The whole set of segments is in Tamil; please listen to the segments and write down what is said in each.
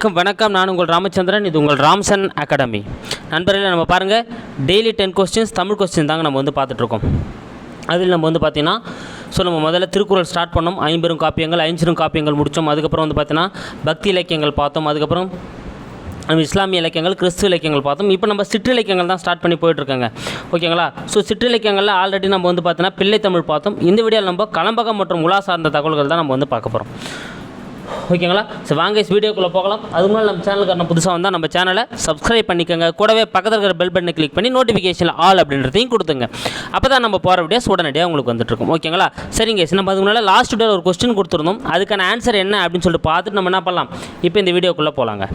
வணக்கம் வணக்கம். நான் உங்கள் ராமச்சந்திரன் இது உங்கள் ராம்சன் அகாடமி. நண்பர்களே நம்ம பாருங்கள் daily ten questions Tamil question தாங்க நம்ம வந்து பார்த்துட்ருக்கோம். அதில் நம்ம வந்து பார்த்திங்கன்னா ஸோ நம்ம முதல்ல திருக்குறள் ஸ்டார்ட் பண்ணோம். ஐம்பெரும் காப்பியங்கள் ஐஞ்சிரும் காப்பியங்கள் முடித்தோம் அதுக்கப்புறம் வந்து பார்த்தீங்கன்னா பக்தி இலக்கியங்கள் பார்த்தோம். அதுக்கப்புறம் நம்ம இஸ்லாமிய இலக்கியங்கள் கிறிஸ்துவ இலக்கியங்கள் பார்த்தோம். இப்போ நம்ம சிற்றிலக்கியங்கள் தான் ஸ்டார்ட் பண்ணி போயிட்டுருக்காங்க. ஓகேங்களா? ஸோ சிற்றிலக்கியங்களில் ஆல்ரெடி நம்ம வந்து பார்த்தீங்கன்னா பிள்ளை தமிழ் பார்த்தோம். இந்த வீடியோவில் நம்ம கலம்பகம் மற்றும் உலா சார்ந்த தகவல்கள் தான் நம்ம வந்து பார்க்க போகிறோம் ஓகேங்களா? ஸோ வாங்க இஸ் வீடியோக்குள்ளே போகலாம். அதுக்கு முன்னாடி நம்ம சேனலுக்கு புதுசாக வந்தால் நம்ம சேனலை சப்ஸ்கிரைப் பண்ணிக்கோங்க. கூடவே பக்கத்தில் இருக்கிற பெல் பட்டனை கிளிக் பண்ணி நோட்டிஃபிகேஷனில் ஆல் அப்படின்றதையும் கொடுத்துங்க. அப்போ தான் நம்ம போகிற வீடியோஸ் உடனடியாக உங்களுக்கு வந்துட்டுருக்கும் ஓகேங்களா? சரிங்க நம்ம அதுக்கு முன்னால் லாஸ்ட் வீடியோவில் ஒரு கொஸ்டின் கொடுத்துருந்தோம். அதுக்கான ஆன்சர் என்ன அப்படின்னு சொல்லிட்டு பார்த்துட்டு நம்ம என்ன பண்ணலாம்? இப்போ இந்த வீடியோக்குள்ளே போகலாங்க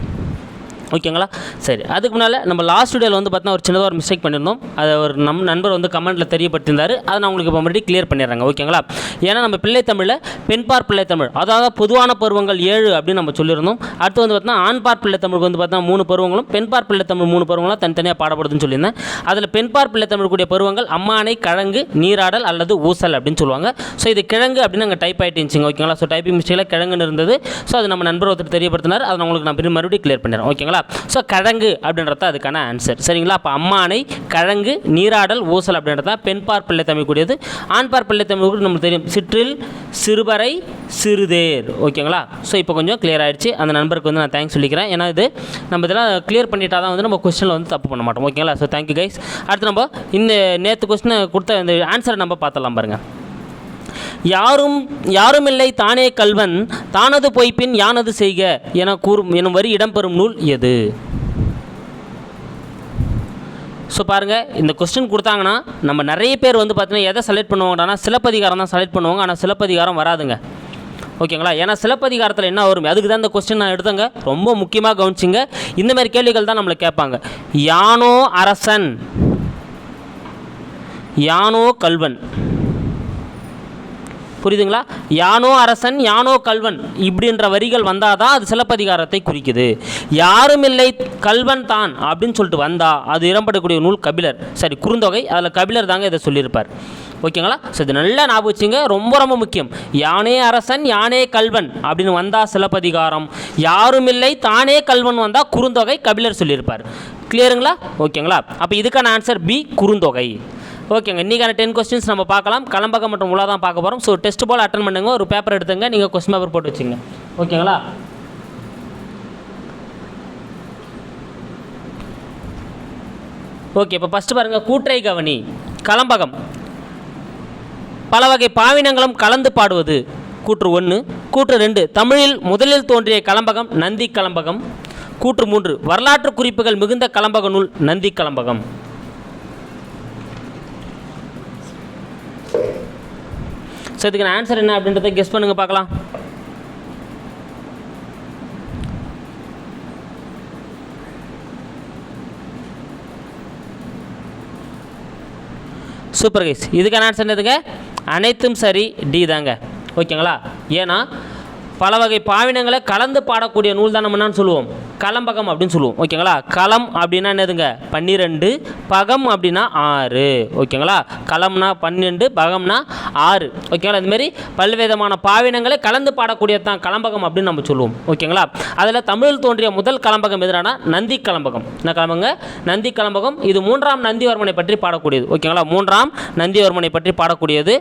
ஓகேங்களா? சரி. அதுக்கு முன்னால் நம்ம லாஸ்ட் வீடியோவில் வந்து பார்த்தீங்கன்னா ஒரு சின்னதாக ஒரு மிஸ்டேக் பண்ணியிருந்தோம். அதை ஒரு நம் நண்பர் வந்து கமெண்ட்டில் தெரியப்பட்டிருந்தார் அதை நான் உங்களுக்கு இப்போ மறுபடியும் கிளியர் பண்ணிடுறாங்க. ஓகேங்களா? ஏன்னா நம்ம பிள்ளைத்தமிழில் பெண்பார் பிள்ளைத்தமிழ் அதாவது பொதுவான பருவங்கள் ஏழு அப்படின்னு நம்ம சொல்லியிருந்தோம். அடுத்து வந்து பார்த்தீங்கன்னா ஆண்பார் பிள்ளைத்தமிழுக்கு வந்து பார்த்தீங்கன்னா மூணு பருவங்களும் பெண்பார் பிள்ளைத்தமிழ் மூணு பருவங்களும் தனித்தனியாக பாடப்படுதுன்னு சொல்லியிருந்தேன். அதில் பெண்பார் பிள்ளைத்தமிழ் கூடிய பருவங்கள் அம்மானை கழங்கு நீராடல் அல்லது ஊசல் அப்படின்னு சொல்லுவாங்க. ஸோ இது கிழங்கு அப்படின்னு அங்கே டைப் ஆகிட்டு இருந்துச்சுங்க. ஓகேங்களா? ஸோ டைப்பிங் மிஸ்டேக்கில் கிழங்குன்னு இருந்தது. ஸோ அது நம்ம நண்பர் ஒருத்தர் தெரியப்படுத்தினார். அதை உங்களுக்கு நான் மறுபடியும் கிளியர் பண்ணிடுறேன். ஓகேங்களா? ஸோ கிழங்கு அப்படின்றது தான் அதுக்கான ஆன்சர் சரிங்களா? அப்போ அம்மானை கிழங்கு நீராடல் ஊசல் அப்படின்றது தான் பெண்பார் பிள்ளை தமிழ் கூடியது. ஆண்பார் பிள்ளை தமிழ் கூட நமக்கு தெரியும். சிற்றில் சிறுபறை சிறுதேர். ஓகேங்களா? ஸோ இப்போ கொஞ்சம் கிளியர் ஆகிடுச்சு அந்த நண்பருக்கு வந்து நான் தேங்க்ஸ் சொல்லிக்கிறேன். ஏன்னா இது நம்ம இதெல்லாம் கிளியர் பண்ணிட்டா தான் வந்து நம்ம கொஸ்டினில் வந்து தப்பு பண்ண மாட்டோம். ஓகேங்களா? ஸோ தேங்க்யூ கைஸ் அடுத்து நம்ம இந்த நேற்று கொஸ்டினை கொடுத்த இந்த ஆன்சரை நம்ம பார்த்தலாம் பாருங்கள் யாரும் யாருமில்லை தானே கல்வன் தானது பொய்ப்பின் யானது செய்க என கூறும் எனும் வரி இடம்பெறும் நூல் எது? ஸோ பாருங்கள் இந்த கொஸ்டின் கொடுத்தாங்கன்னா நம்ம நிறைய பேர் வந்து பார்த்தீங்கன்னா எதை செலக்ட் பண்ணுவாங்கன்னா சிலப்பதிகாரம் தான் செலக்ட் பண்ணுவாங்க ஆனால் சிலப்பதிகாரம் வராதுங்க. ஓகேங்களா? ஏன்னா சிலப்பதிகாரத்தில் என்ன வரும் அதுக்கு தான் இந்த கொஸ்டின் நான் எடுத்தேங்க. ரொம்ப முக்கியமாக கவனிச்சிங்க. இந்த மாதிரி கேள்விகள் தான் நம்மளை கேட்பாங்க. யானோ அரசன் யானோ கல்வன். புரியுதுங்களா? யானோ அரசன் யானோ கல்வன் இப்படின்ற வரிகள் வந்தால் தான் அது சிலப்பதிகாரத்தை குறிக்குது. யாருமில்லை கல்வன் தான் அப்படின்னு சொல்லிட்டு வந்தால் அது இடம்படக்கூடிய நூல் கபிலர். சரி குறுந்தொகை அதில் கபிலர் தாங்க இதை சொல்லியிருப்பார். ஓகேங்களா? ஸோ இது நல்லா ஞாபகம் வச்சுங்க ரொம்ப ரொம்ப முக்கியம். யானே அரசன் யானே கல்வன் அப்படின்னு வந்தால் சிலப்பதிகாரம். யாருமில்லை தானே கல்வன் வந்தால் குறுந்தொகை கபிலர் சொல்லியிருப்பார். கிளியருங்களா ஓகேங்களா? அப்போ இதுக்கான ஆன்சர் பி குறுந்தொகை. ஓகேங்க இன்றைக்கான டென் கொஸ்டின்ஸ் நம்ம பார்க்கலாம். கலம்பகம் மற்றும் உலா தான் பார்க்க போகிறோம் ஸோ டெஸ்ட் போல் அட்டன் பண்ணுங்க. ஒரு பேப்பர் எடுத்துங்க. நீங்கள் கொஸ்டின் பேப்பர் போட்டு வச்சுங்க. ஓகேங்களா? ஓகே இப்போ ஃபஸ்ட்டு பாருங்கள் கூற்றை கவனி. கலம்பகம். பல வகை பாவினங்களும் கலந்து பாடுவது. கூற்று ஒன்று கூற்று ரெண்டு. தமிழில் முதலில் தோன்றிய கலம்பகம் நந்தி கலம்பகம். கூற்று மூன்று. வரலாற்று குறிப்புகள் மிகுந்த கலம்பக நூல் நந்தி கலம்பகம். ஸோ இதுக்கு ஆன்சர் என்ன அப்படின்றத கெஸ் பண்ணுங்க பார்க்கலாம். சூப்பர் கைஸ் இதுக்கான ஆன்சர் என்னதுங்க? அனைத்தும் சரி டி தாங்க. ஓகேங்களா ஏன்னா பல வகை பாவினங்களை கலந்து பாடக்கூடிய நூல் தான் நம்ம என்னன்னு சொல்லுவோம்? கலம்பகம் அப்படின்னு சொல்லுவோம். ஓகேங்களா? களம் அப்படின்னா என்னதுங்க? பன்னிரெண்டு பகம் அப்படின்னா ஆறு. ஓகேங்களா? களம்னா பன்னெண்டு பகம்னா ஆறு. ஓகேங்களா? இதுமாரி பல்விதமான பாவினங்களை கலந்து பாடக்கூடியது தான் கலம்பகம் அப்படின்னு நம்ம சொல்லுவோம். ஓகேங்களா? அதில் தமிழில் தோன்றிய முதல் கலம்பகம் எதுனா நந்தி கலம்பகம். என்ன கலம்பங்க? நந்தி கலம்பகம். இது மூன்றாம் நந்திவர்மனை பற்றி பாடக்கூடியது. ஓகேங்களா? மூன்றாம் நந்திவர்மனை பற்றி பாடக்கூடியது.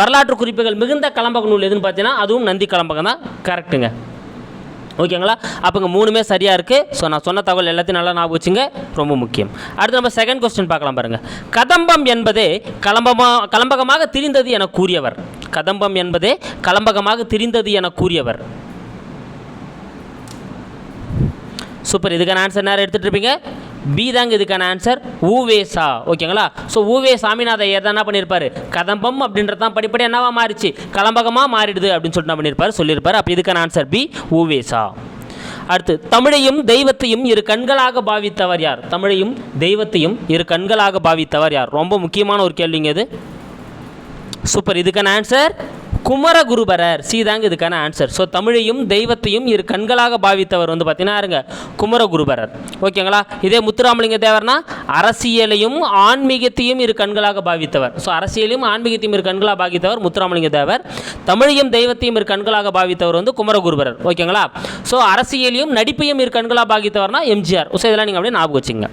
வரலாற்று குறிப்புகள் மிகுந்த கலம்பக நூல் எதுன்னு பார்த்தீங்கன்னா அதுவும் நந்தி கலம்பகம் தான். கரெக்டுங்க ஓகேங்களா? அப்போங்க மூணுமே சரியாக இருக்குது ஸோ நான் சொன்ன தகவல் எல்லாத்தையும் நல்லா ஞாபகம் வச்சுங்க. ரொம்ப முக்கியம். அடுத்து நம்ம செகண்ட் கொஸ்டின் பார்க்கலாம் பாருங்கள் கதம்பம் என்பதே கலம்பமாக கலம்பகமாக திரிந்தது என கூறியவர். கதம்பம் என்பதே கலம்பகமாக திரிந்தது என கூறியவர். சூப்பர். இதுக்கான ஆன்சர் நேரம் எடுத்துகிட்டு இருப்பீங்க? பி தாங்க இதுக்கான ஆன்சர் ஊவேசா ஓகேங்களா ஸோ ஊவே சாமிநாத ஐயர் தான் என்ன பண்ணியிருப்பாரு கதம்பம் அப்படின்றது தான் படிப்படி என்னவா மாறிச்சு? கலம்பகமாக மாறிடுது அப்படின்னு சொல்லிட்டு என்ன சொல்லியிருப்பார் அப்போ இதுக்கான ஆன்சர் பி ஊவேசா அடுத்து தமிழையும் தெய்வத்தையும் இரு கண்களாக பாவித்தவர் யார்? தமிழையும் தெய்வத்தையும் இரு கண்களாக பாவித்தவர் யார்? ரொம்ப முக்கியமான ஒரு கேள்விங்க இது. சூப்பர் இதுக்கான ஆன்சர் குமரகுருபரர். சி தாங்க இதுக்கான ஆன்சர் ஸோ தமிழையும் தெய்வத்தையும் இரு கண்களாக பாவித்தவர் வந்து பார்த்தீங்கன்னா யாருங்க? குமரகுருபரர். ஓகேங்களா இதே முத்துராமலிங்க தேவர்னா அரசியலையும் ஆன்மீகத்தையும் இரு கண்களாக பாவித்தவர். ஸோ அரசியலையும் ஆன்மீகத்தையும் இரு கண்களாக பாவித்தவர் முத்துராமலிங்க தேவர். தமிழையும் தெய்வத்தையும் இரு கண்களாக பாவித்தவர் வந்து குமரகுருபரர். ஓகேங்களா ஸோ அரசியலையும் நடிப்பையும் இரு கண்களாக பாவித்தவர்னா எம்ஜிஆர். ஸோ இதெல்லாம் நீங்கள் அப்படியே ஞாபகம் வச்சுங்க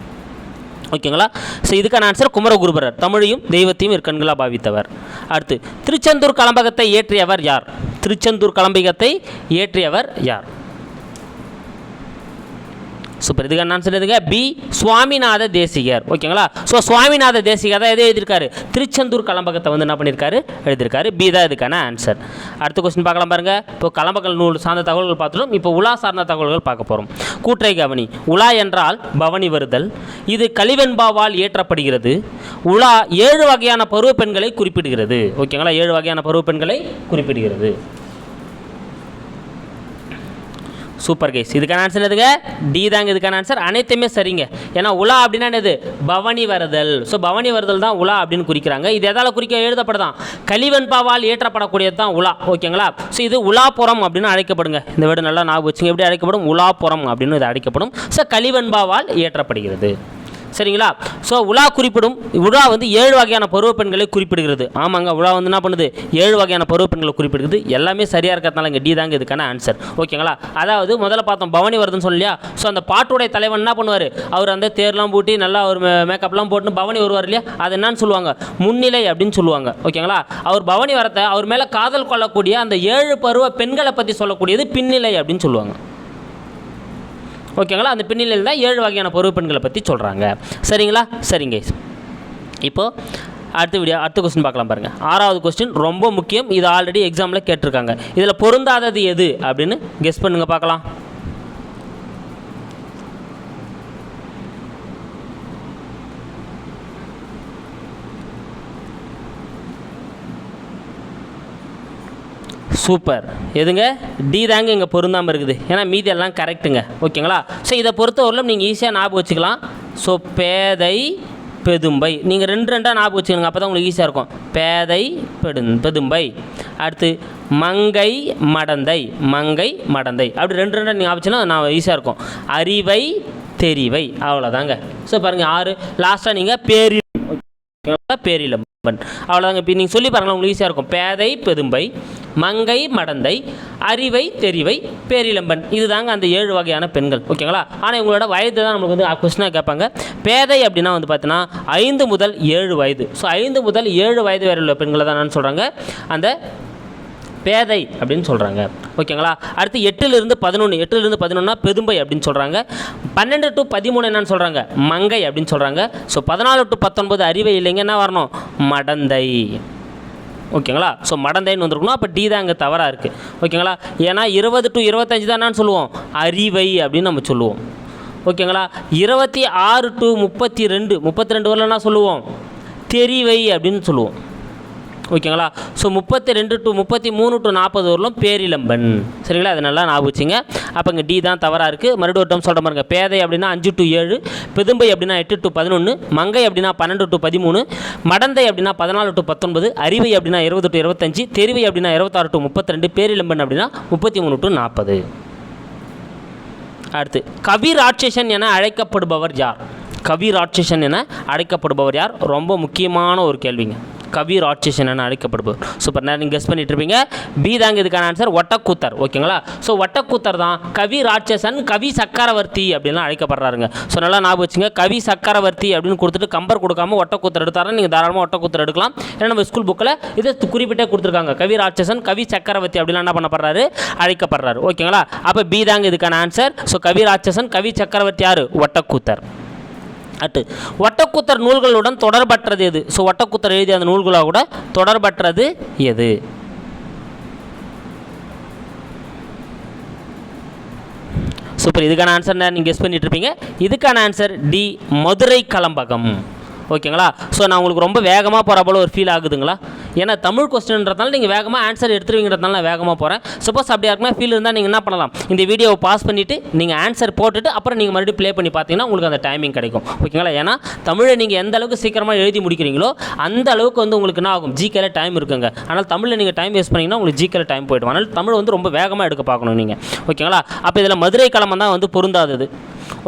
ஓகேங்களா? ஸோ இதுக்கான ஆன்சர் குமரகுருபரர் தமிழையும் தெய்வத்தையும் இருகண்களாக பாவித்தவர். அடுத்து திருச்செந்தூர் கலம்பகத்தை இயற்றியவர் யார்? திருச்செந்தூர் கலம்பகத்தை இயற்றியவர் யார்? சூப்பர். இதுக்கு ஆன்சர் எதுங்க பி சுவாமிநாத தேசிகர். ஓகேங்களா? ஸோ சுவாமிநாத தேசிகர் தான் எதை எழுதியிருக்காரு? திருச்செந்தூர் கலம்பகத்தை வந்து என்ன பண்ணியிருக்காரு? எழுதியிருக்காரு. பி தான் இதுக்கான ஆன்சர் அடுத்த கொஸ்டின் பார்க்கலாம் பாருங்கள் இப்போ கலம்பகல் நூல் சார்ந்த தகவல்கள் பார்த்துட்டோம். இப்போ உலா சார்ந்த தகவல்கள் பார்க்க போகிறோம் கூற்றை கவனி. உலா என்றால் பவனி வருதல். இது கலிவெண்பாவால் இயற்றப்படுகிறது உலா ஏழு வகையான பருவ பெண்களை குறிப்பிடுகிறது. ஓகேங்களா? ஏழு வகையான பருவ பெண்களை குறிப்பிடுகிறது. சூப்பர் கைஸ் இதுக்கான ஆன்சர் எதுங்க டி தாங்க இதுக்கான ஆன்சர் அனைத்துமே சரிங்க. ஏன்னா உலா அப்படின்னா என்னது? பவனி வருதல். ஸோ பவனி வருதல் தான் உலா அப்படின்னு குறிக்கிறாங்க. இது எதால் குறிக்க எழுதப்படுதான். கலிவன்பாவால் ஏற்றப்படக்கூடியது தான் உலா. ஓகேங்களா? ஸோ இது உலாப்புறம் அப்படின்னு அழைக்கப்படுங்க. இந்த வீடு நல்லா ஞாபகம் வச்சுங்க. எப்படி அழைக்கப்படும்? உலாப்புறம் அப்படின்னு இது அழைக்கப்படும். ஸோ கலிவன்பாவால் ஏற்றப்படுகிறது. சரிங்களா? ஸோ உலா குறிப்பிடும் உலா வந்து ஏழு வகையான பருவ பெண்களை குறிப்பிடுகிறது. ஆமாங்க உலா வந்து என்ன பண்ணுது? ஏழு வகையான பருவ பெண்களை குறிப்பிடுகிறது. எல்லாமே சரியாக இருக்கிறதுனால இங்கே டி தாங்க இதுக்கான ஆன்சர் ஓகேங்களா அதாவது முதல்ல பார்த்தோம் பவனி வருதுன்னு சொல்லலையா ஸோ அந்த பாட்டுடைய தலைவன் என்ன பண்ணுவார்? அவர் அந்த தேர்லாம் பூட்டி நல்லா ஒரு மேக்கப்லாம் போட்டு பவனி வருவார் இல்லையா? அது என்னன்னு சொல்லுவாங்க? முன்னிலை அப்படின்னு சொல்லுவாங்க. ஓகேங்களா அவர் பவனி வரத்தை அவர் மேலே காதல் கொள்ளக்கூடிய அந்த ஏழு பருவ பெண்களை பற்றி சொல்லக்கூடியது பின்னிலை அப்படின்னு சொல்லுவாங்க. ஓகேங்களா? அந்த பின்னிலையில் தான் ஏழு வகையான பருவ பெண்களை பற்றி சொல்கிறாங்க சரிங்களா? சரிங்க. இப்போது அடுத்த வீடியோ அடுத்த கொஸ்டின் பார்க்கலாம் பாருங்கள் ஆறாவது கொஸ்டின் ரொம்ப முக்கியம். இது ஆல்ரெடி எக்ஸாமில் கேட்டிருக்காங்க. இதில் பொருந்தாதது எது? அப்படின்னு கெஸ் பண்ணுங்கள் பார்க்கலாம். சூப்பர். எதுங்க? டி தாங்க இங்கே பொருந்தாமல் இருக்குது. ஏன்னா மீதி எல்லாம் கரெக்ட்டுங்க ஓகேங்களா? ஸோ இதை பொறுத்தவரையிலும் நீங்கள் ஈஸியாக ஞாபகம் வச்சுக்கலாம். ஸோ பேதை பெதும்பை. நீங்கள் ரெண்டு ரெண்டாக ஞாபகம் வச்சுக்கோங்க அப்போ தான் உங்களுக்கு ஈஸியாக இருக்கும். பேதை பெடு பெதும்பை. அடுத்து மங்கை மடந்தை. மங்கை மடந்தை. அப்படி ரெண்டு ரெண்டாக நீங்கள் ஆச்சுன்னா நான் ஈஸியாக இருக்கும். அறிவை தெரிவை. அவ்வளோதாங்க ஸோ பாருங்கள் ஆறு. லாஸ்ட்டாக நீங்கள் பேரி பேரிலம்பன் அவ்வளோதாங்க இப்போ நீங்கள் சொல்லி பாருங்களேன் உங்களுக்கு ஈஸியாக இருக்கும். பேதை பெதும்பை. மங்கை மடந்தை அறிவை தெரிவை பேரிலம்பன். இதுதாங்க அந்த ஏழு வகையான பெண்கள். ஓகேங்களா? ஆனால் இவங்களோட வயது தான் நம்மளுக்கு வந்து கொஸ்டினாக கேட்பாங்க. பேதை அப்படின்னா வந்து பார்த்தீங்கன்னா ஐந்து முதல் ஏழு வயது. ஸோ ஐந்து முதல் ஏழு வயது வரை உள்ள பெண்களை தான் என்னன்னு சொல்கிறாங்க அந்த பேதை அப்படின்னு சொல்கிறாங்க ஓகேங்களா? அடுத்து எட்டுலேருந்து பதினொன்று எட்டுலேருந்து பதினொன்னா பெதும்பை அப்படின்னு சொல்கிறாங்க பன்னெண்டு டு பதிமூணு என்னன்னு சொல்கிறாங்க மங்கை அப்படின்னு சொல்கிறாங்க ஸோ பதினாலு டு பத்தொன்பது அறிவை இல்லைங்க. என்ன வரணும்? மடந்தை. ஓகேங்களா? ஸோ மடந்தைன்னு வந்திருக்கணும். அப்போ டி தான் அங்கே தவறாக இருக்குது ஓகேங்களா? ஏன்னா இருபது டு இருபத்தஞ்சு தான் சொல்லுவோம். அறிவை அப்படின்னு நம்ம சொல்லுவோம். ஓகேங்களா? இருபத்தி ஆறு டு முப்பத்தி ரெண்டு. முப்பத்தி ரெண்டு வரலன்னா சொல்லுவோம். தெரிவை அப்படின்னு சொல்லுவோம். ஓகேங்களா? ஸோ முப்பத்தி ரெண்டு டு முப்பத்தி மூணு டு நாற்பது வரலும் பேரிலம்பன். சரிங்களா? அது நல்லா ஞாபகம் வச்சுங்க. அப்போ இங்கே டி தான் தவறாக இருக்குது மறுபடியும் ஒரு டம் சொல்கிற பாருங்க. பேதை அப்படின்னா அஞ்சு டு ஏழு பெதும்பை அப்படின்னா எட்டு டு பதினொன்று மங்கை அப்படின்னா பன்னெண்டு டு பதிமூணு மடந்தை அப்படின்னா பதினாலு டு பத்தொன்பது அறிவை அப்படின்னா இருபது டு இருபத்தஞ்சு தெரிவை அப்படின்னா இருபத்தாறு டு முப்பத்தி ரெண்டு பேரிலம்பன் அப்படின்னா முப்பத்தி மூணு டு நாற்பது அடுத்து கவி ராட்சசன் என அழைக்கப்படுபவர் யார்? கவி ராட்சசன் என அழைக்கப்படுபவர் யார்? ரொம்ப முக்கியமான ஒரு கேள்விங்க. கவி ராட்சசன் என அழைக்கப்படுபவர் சூப்பர் நேரம் நீங்கள் கெஸ் பண்ணிட்டு இருப்பீங்க? பி தாங்க இதுக்கான ஆன்சர் ஒட்டக்கூத்தர். ஓகேங்களா ஸோ ஒட்டக்கூத்தர் தான் கவி ராட்சசன் கவி சக்கரவர்த்தி அப்படின்லாம் அழைக்கப்படுறாருங்க. ஸோ நல்லா ஞாபகம் வச்சுங்க. கவி சக்கரவர்த்தி அப்படின்னு கொடுத்துட்டு கம்பர் கொடுக்காம ஒட்டக்கூத்தர் எடுத்தாரா நீங்கள் தாராளமாக ஒட்டக்கூத்தர் எடுக்கலாம். ஏன்னா நம்ம ஸ்கூல் புக்கில் இதை குறிப்பிட்டே கொடுத்துருக்காங்க. கவி ராட்சசன் கவி சக்கரவர்த்தி அப்படிலாம் என்ன பண்ணப்படுறாரு? அழைக்கப்படுறாரு. ஓகேங்களா அப்போ பி தாங்க இதுக்கான ஆன்சர் ஸோ கவி ராட்சசன் கவி சக்கரவர்த்தி யார்? ஒட்டக்கூத்தர். அட்டு. ஒட்டக்கூத்தர் நூல்களுடன் தொடர்பற்றது எது? ஸோ ஒட்டக்கூத்தர் எழுதிய அந்த நூல்களோட கூட தொடர்பற்றது எது? சூப்பர் இதுக்கான ஆன்சர் நீங்கள் கெஸ் பண்ணிட்டு இருப்பீங்க. இதுக்கான ஆன்சர் டி மதுரை கலம்பகம். ஓகேங்களா? ஸோ நான் உங்களுக்கு ரொம்ப வேகமாக போகிற போல ஒரு ஃபீல் ஆகுதுங்களா? ஏன்னா தமிழ் கொஸ்டின்றதுனால நீங்கள் வேகமாக ஆன்சர் எடுத்துருவீங்கிறதுனால நான் வேகமாக போகிறேன் சப்போஸ் அப்படி யாருக்குமே ஃபீல் இருந்தால் நீங்கள் என்ன பண்ணலாம்? இந்த வீடியோவை பாஸ் பண்ணிவிட்டு நீங்கள் ஆன்சர் போட்டுட்டு அப்புறம் நீங்கள் மறுபடியும் ப்ளே பண்ணி பார்த்தீங்கன்னா உங்களுக்கு அந்த டைமிங் கிடைக்கும். ஓகேங்களா? ஏன்னா தமிழை நீங்கள் எந்த அளவுக்கு சீக்கிரமாக எழுதி முடிக்கிறீங்களோ அந்த அளவுக்கு வந்து உங்களுக்கு என்ன ஆகும்? ஜிகேல டைம் இருக்குங்க. ஆனால் தமிழில் நீங்கள் டைம் வேஸ்ட் பண்ணிங்கன்னா உங்களுக்கு ஜிகேல டைம் போய்ட்டு அதனால் தமிழ் வந்து ரொம்ப வேகமாக எடுக்க பார்க்கணும் நீங்கள் ஓகேங்களா? அப்போ இதில் மதுரை கிழமை தான் வந்து பொருந்தாதது.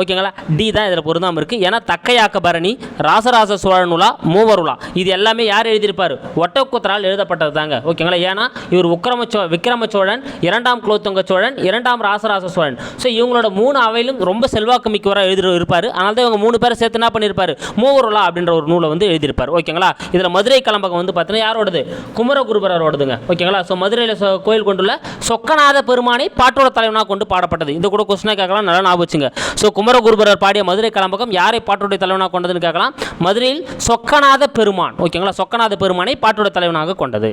ஓகேங்களா? டி தான் இதில் பொருந்தாமல் இருக்குது ஏன்னா தக்கையாக்க பரணி ராசராச நூலா மூவருலா இது எல்லாமே யார் எழுதியிருப்பார்? ஒட்டக்கூத்தரால் எழுதப்பட்டது தாங்க. ஓகேங்களா? ஏன்னா இவர் உக்கிரம சோ விக்ரம சோழன் இரண்டாம் குலோத்துங்க சோழன் இரண்டாம் ராசராச சோழன். ஸோ இவங்களோட மூணு அவையிலும் ரொம்ப செல்வாக்கு மிக்கவராக எழுதி இருப்பார். அதனால தான் இவங்க மூணு பேரை சேர்த்து என்ன பண்ணியிருப்பார்? மூவருலா அப்படின்ற ஒரு நூலை வந்து எழுதியிருப்பார். ஓகேங்களா? இதில் மதுரை கலம்பகம் வந்து பார்த்தீங்கன்னா யாரோடது? குமரகுருபரோடதுங்க. ஓகேங்களா? ஸோ மதுரையில் கோயில் கொண்டுள்ள சொக்கநாத பெருமானை பாட்டோட தலைவனாக கொண்டு பாடப்பட்டது. இந்த கூட கொஸ்டினாக கேட்கலாம். நல்லா ஞாபகம் வச்சுங்க. ஸோ குமரகுருபரர் பாடிய மதுரை கலம்பகம் யாரை பாட்டுடைய தலைவனாக கொண்டதுன்னு கேட்கலாம். மதுரையில் சொக்கநாத பெருமான். ஓகேங்களா? சொக்கநாத பெருமானை பாட்டோட தலைவனாக கொண்டது.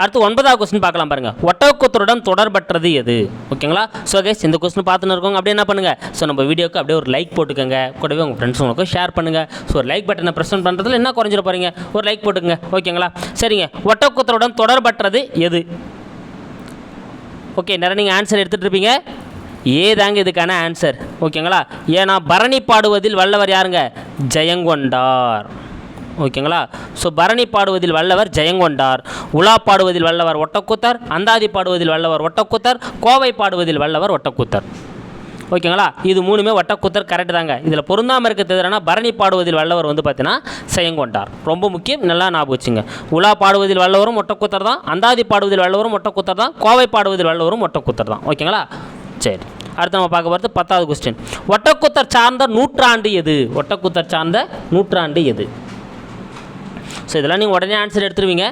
அடுத்து ஒன்பதாவது கொஸ்டின் பார்க்கலாம் பாருங்க. ஒட்டக்கூத்தருடன் தொடர்பற்றது எது? ஓகேங்களா? ஸோ கேஸ் இந்த கொஸ்டின் பார்த்துன்னு இருக்கோங்க. அப்படியே என்ன பண்ணுங்கள் ஸோ நம்ம வீடியோக்கு அப்படியே ஒரு லைக் போட்டுக்கோங்க. கூடவே உங்கள் ஃப்ரெண்ட்ஸுங்களுக்கும் ஷேர் பண்ணுங்க. ஸோ ஒரு லைக் பட்டனை ப்ரெஸ் பண்ணுறதுல என்ன குறைஞ்சிட போகிறீங்க ஒரு லைக் போட்டுக்கோங்க. ஓகேங்களா? சரிங்க. ஒட்டக்கூத்தருடன் தொடர்பற்றது எது? ஓகே நிறைய நீங்கள் ஆன்சர் எடுத்துகிட்டு இருப்பீங்க. ஏதாங்க இதுக்கான ஆன்சர் ஓகேங்களா ஏன்னா பரணி பாடுவதில் வல்லவர் யாருங்க? ஜெயங்கொண்டார். ஓகேங்களா ஸோ பரணி பாடுவதில் வல்லவர் ஜெயங்கொண்டார். உலா பாடுவதில் வல்லவர் ஒட்டக்கூத்தர் அந்தாதி பாடுவதில் வல்லவர் ஒட்டக்கூத்தர் கோவை பாடுவதில் வல்லவர் ஒட்டக்கூத்தர். ஓகேங்களா இது மூணுமே ஒட்டக்கூத்தர் கரெக்டு தாங்க. இதில் பொருந்தாமல் இருக்கிறது எதுனா பரணி பாடுவதில் வல்லவர் வந்து பார்த்தீங்கன்னா செயங்கொண்டார் ரொம்ப முக்கியம் நல்லா ஞாபகம் வச்சுங்க. உலா பாடுவதில் வல்லவரும் ஒட்டக்கூத்தர் தான் அந்தாதி பாடுவதில் வல்லவரும் ஒட்டக்கூத்தர் தான் கோவை பாடுவதில் வல்லவரும் ஒட்டக்கூத்தர் தான். ஓகேங்களா சரி அடுத்து நம்ம பார்க்க போகிறது பத்தாவது கொஸ்டின் ஒட்டக்கூத்தர் சார்ந்த நூற்றாண்டு எது? ஒட்டக்கூத்தர் சார்ந்த நூற்றாண்டு எது? ஸோ இதெல்லாம் நீங்கள் உடனே ஆன்சர் எடுத்துருவீங்க.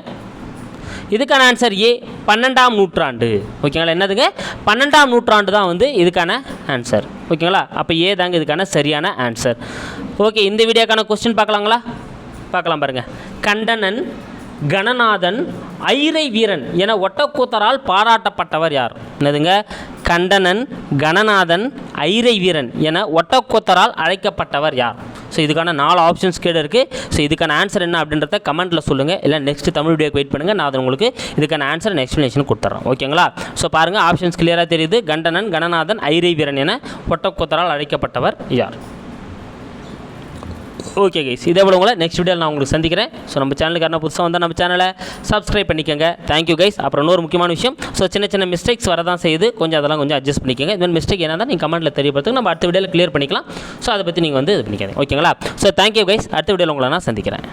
இதுக்கான ஆன்சர் ஏ பன்னெண்டாம் நூற்றாண்டு. ஓகேங்களா என்னதுங்க? பன்னெண்டாம் நூற்றாண்டு தான் வந்து இதுக்கான ஆன்சர் ஓகேங்களா அப்போ ஏ தாங்க இதுக்கான சரியான ஆன்சர் ஓகே இந்த வீடியோக்கான கொஸ்டின் பார்க்கலாங்களா? பார்க்கலாம் பாருங்கள் கண்டனன் கணநாதன் ஐரை வீரன் என ஒட்டக்கூத்தரால் பாராட்டப்பட்டவர் யார்? என்னதுங்க? கண்டனன் கணநாதன் ஐரை வீரன் என ஒட்டக்கோத்தரால் அழைக்கப்பட்டவர் யார்? ஸோ இதுக்கான நாலு ஆப்ஷன்ஸ் கீழே இருக்குது ஸோ இதுக்கான ஆன்சர் என்ன அப்படின்றத கமெண்ட்டில் சொல்லுங்கள் இல்லை நெக்ஸ்ட் தமிழ் வீடியோக்கு வெயிட் பண்ணுங்கள் நான் அது உங்களுக்கு இதுக்கான ஆன்சர் எக்ஸ்ப்ளனேஷன் கொடுத்துட்றேன் ஓகேங்களா ஸோ பாருங்கள் ஆப்ஷன்ஸ் கிளியராக தெரியுது. கண்டனன் கணநாதன் ஐரை வீரன் என ஒட்டக்கோத்தரால் அழைக்கப்பட்டவர் யார்? ஓகே கைஸ் இதே போல உங்களை நெக்ஸ்ட் வீடியோவில் நான் உங்களுக்கு சந்திக்கிறேன். ஸோ நம்ம சேனலுக்கு என்ன புதுசாக வந்தால் நம்ம சேனலை சப்ஸ்கிரைப் பண்ணிக்கோங்க. தேங்க்யூ கைஸ் அப்புறம் இன்னொரு முக்கியமான விஷயம். ஸோ சின்ன சின்ன மிஸ்டேக்ஸ் வரதான் செய்யுது. கொஞ்சம் அதெல்லாம் கொஞ்சம் அட்ஜஸ்ட் பண்ணிக்கோங்க. இந்த மிஸ்டேக் என்ன நீங்கள் கமெண்ட்டில் தெரியப்படுத்துங்க. நம்ம அடுத்த வீடியோவில் கிளியர் பண்ணிக்கலாம். ஸோ அதை பற்றி நீங்கள் வந்து இது பண்ணிக்காதீங்க. ஓகேங்களா ஸோ தேங்க்யூ கைஸ் அடுத்த வீடியோவில் உங்களை நான் சந்திக்கிறேன்.